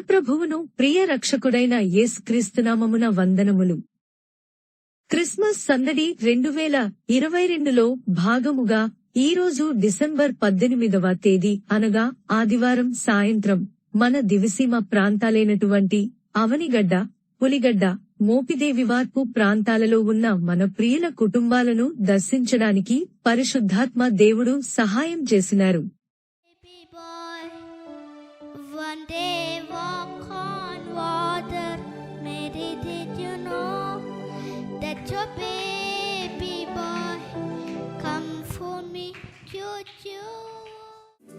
ప్రభువును ప్రియ రక్షకుడైన యేసుక్రీస్తునామమున వందనములు. క్రిస్మస్ సందడి రెండు వేల ఇరవై రెండులో భాగముగా ఈరోజు డిసెంబర్ పద్దెనిమిదవ తేదీ అనగా ఆదివారం సాయంత్రం మన దివిసీమ ప్రాంతాలైనటువంటి అవనిగడ్డ పులిగడ్డ మోపిదేవివార్పు ప్రాంతాలలో ఉన్న మన ప్రియుల కుటుంబాలను దర్శించడానికి పరిశుద్ధాత్మ దేవుడు సహాయం చేసినారు. One day your baby boy come for me? Choo choo.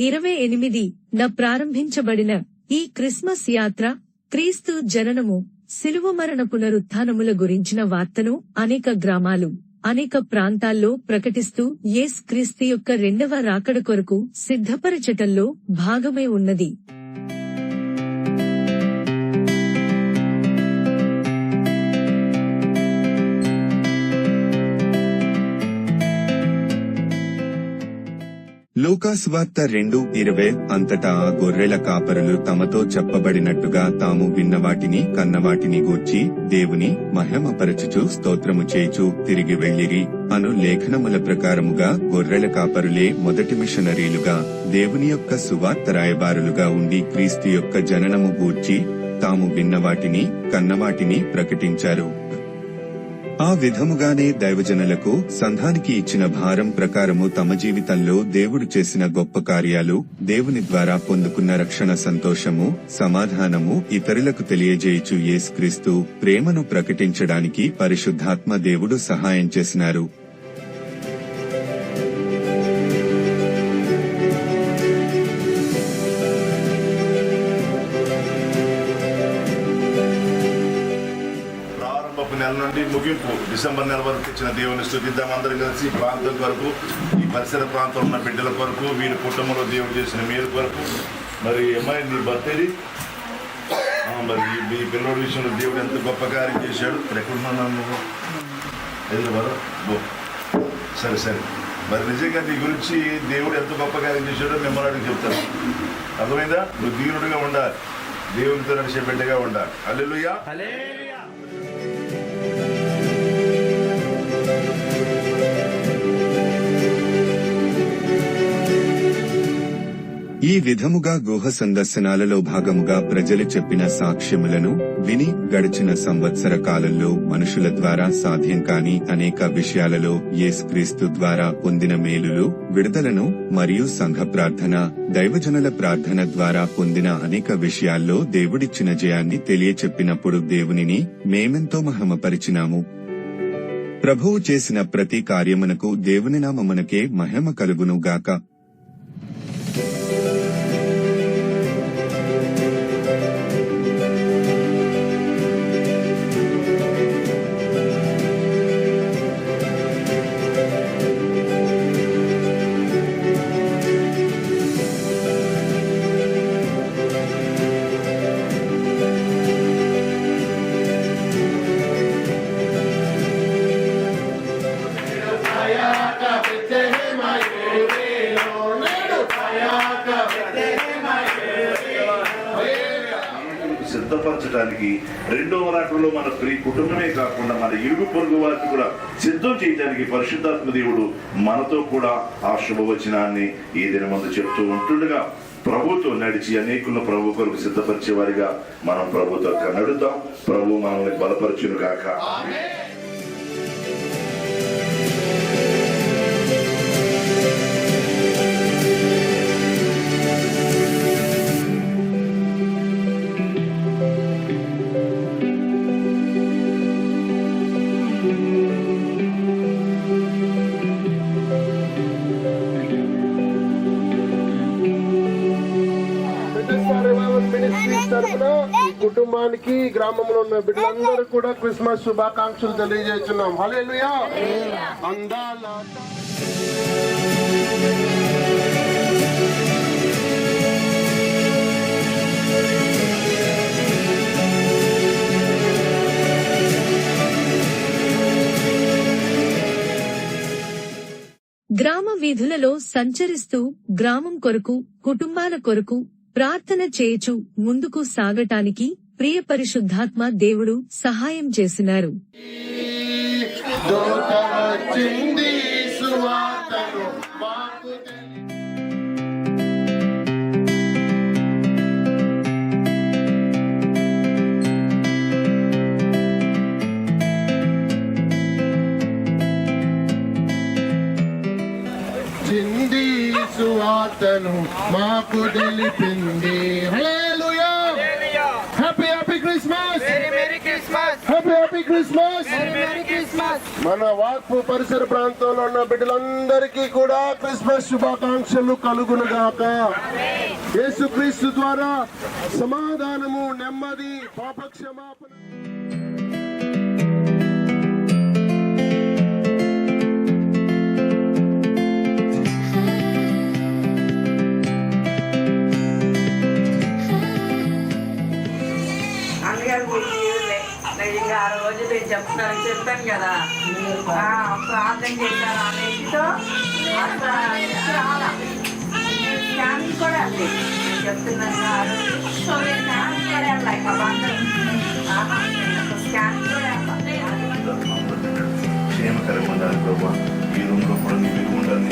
ఇరవై ఎనిమిది న ప్రారంభించబడిన ఈ క్రిస్మస్ యాత్ర క్రీస్తు జననము శిలువ మరణ పునరుత్థానముల గురించిన వార్తను అనేక గ్రామాలు అనేక ప్రాంతాల్లో ప్రకటిస్తూ యేస్ క్రీస్తు యొక్క రెండవ రాకడ కొరకు సిద్ధపరచటంలో భాగమై ఉన్నది. లూకాసువార్త రెండు ఇరవై అంతటా ఆ గొర్రెల కాపరులు తమతో చెప్పబడినట్టుగా తాము విన్నవాటిని కన్నవాటిని గూర్చి దేవుని మహిమపరచుచు స్తోత్రము చేచు తిరిగి వెళ్ళిరి అను లేఖనముల ప్రకారముగా గొర్రెల కాపరులే మొదటి మిషనరీలుగా దేవుని యొక్క సువార్త రాయబారులుగా ఉండి క్రీస్తు యొక్క జననము గూర్చి తాము విన్నవాటిని కన్నవాటిని ప్రకటించారు. ఆ విధముగానే దైవజనులకు సంఘానికి ఇచ్చిన భారం ప్రకారము తమ జీవితంలో దేవుడు చేసిన గొప్ప కార్యాలు దేవుని ద్వారా పొందుకున్న రక్షణ సంతోషము సమాధానము ఇతరులకు తెలియజేయుచు యేసుక్రీస్తు ప్రేమను ప్రకటించడానికి పరిశుద్ధాత్మ దేవుడు సహాయం చేసినారు. నెల నుండి ముగింపు. డిసెంబర్ నెల వరకు ఇచ్చిన దేవుని స్థుతిద్దాం. అందరం కలిసి ఈ ప్రాంతం కొరకు ఈ పరిసర ప్రాంతంలో ఉన్న బిడ్డల కొరకు వీరి కుటుంబంలో దేవుడు చేసిన మేలు కొరకు. మరి అమ్మాయి నీ బర్త్డేది? మరి మీ పిల్లోడి విషయంలో దేవుడు ఎంత గొప్ప కార్యం చేశాడు? ఎక్కడున్నాను హైదరాబాద్ బో సరే సరే. మరి నిజంగా నీ గురించి దేవుడు ఎంత గొప్ప కార్యం చేశాడో మిమ్మల్ని అడిగి చెప్తాను. అర్థమైందా? నువ్వు దీనుడిగా ఉండాలి. దేవునితో నడిచే బిడ్డగా ఉండాలి. అల్లెలుయ్యా ఈ విధముగా గుహ సందర్శనాలలో భాగముగా ప్రజలు చెప్పిన సాక్ష్యములను విని గడిచిన సంవత్సర కాలంలో మనుషుల ద్వారా సాధ్యం కాని అనేక విషయాలలో యేసుక్రీస్తు ద్వారా పొందిన మేలులు విడుదలను మరియు సంఘ ప్రార్థన దైవజనుల ప్రార్థన ద్వారా పొందిన అనేక విషయాల్లో దేవుడిచ్చిన జయాన్ని తెలియచెప్పినప్పుడు దేవునిని మేమెంతో మహమపరిచినాము. ప్రభువు చేసిన ప్రతి కార్యమునకు దేవుని నామమునకే మహిమ కలుగును గాక సిద్ధపరచడానికి రెండవ రాత్రిలో మన ప్రి కుటుంబమే కాకుండా మన ఇరుగు పొరుగు వారికి కూడా సిద్ధం చేయడానికి పరిశుద్ధాత్మ దేవుడు మనతో కూడా ఆ శుభవచనాన్ని ఈ దినమందు చెప్తూ ఉంటుండగా ప్రభుతో నడిచి అనేకులను ప్రభు కొరకు సిద్ధపరిచే వారిగా మనం ప్రభుతో నడుద్దాం ప్రభు మనల్ని బలపరచును కాక కుటుంబానికి గ్రామంలో ఉన్న బిడ్డలందరూ కూడా క్రిస్మస్ శుభాకాంక్షలు తెలియజేస్తున్నాం. హలే అందాల గ్రామ వీధులలో సంచరిస్తూ గ్రామం కొరకు కుటుంబాల కొరకు ప్రార్థన చేయుచు ముందుకు సాగటానికి ప్రియ పరిశుద్ధాత్మ దేవుడు సహాయం చేసినారు. సువార్తను హల్లెలూయా. Happy happy Christmas happy happy Christmas మన వార్పు పరిసర ప్రాంతంలో ఉన్న బిడ్డలందరికీ కూడా క్రిస్మస్ శుభాకాంక్షలు కలుగును గాక యేసుక్రీస్తు ద్వారా సమాధానము నెమ్మది పాప క్షమాపణ అందుకని గుర్తులే నిజంగా ఆ రోజు నేను చెప్తాను చెప్పాను కదా. ప్రార్థన చేశాను అన్నింటితో స్కానింగ్ కూడా అండి నేను చెప్తున్నాను కదా, ఆ రోజు. స్కానింగ్ కూడా వెళ్ళాయి మా బందరు స్కానింగ్ కూడా వెళ్ళాలి. క్షేమకరంగా ఉండాలి ప్రభా ఈ రూమ్లో కూడా నీ ఉండాలి.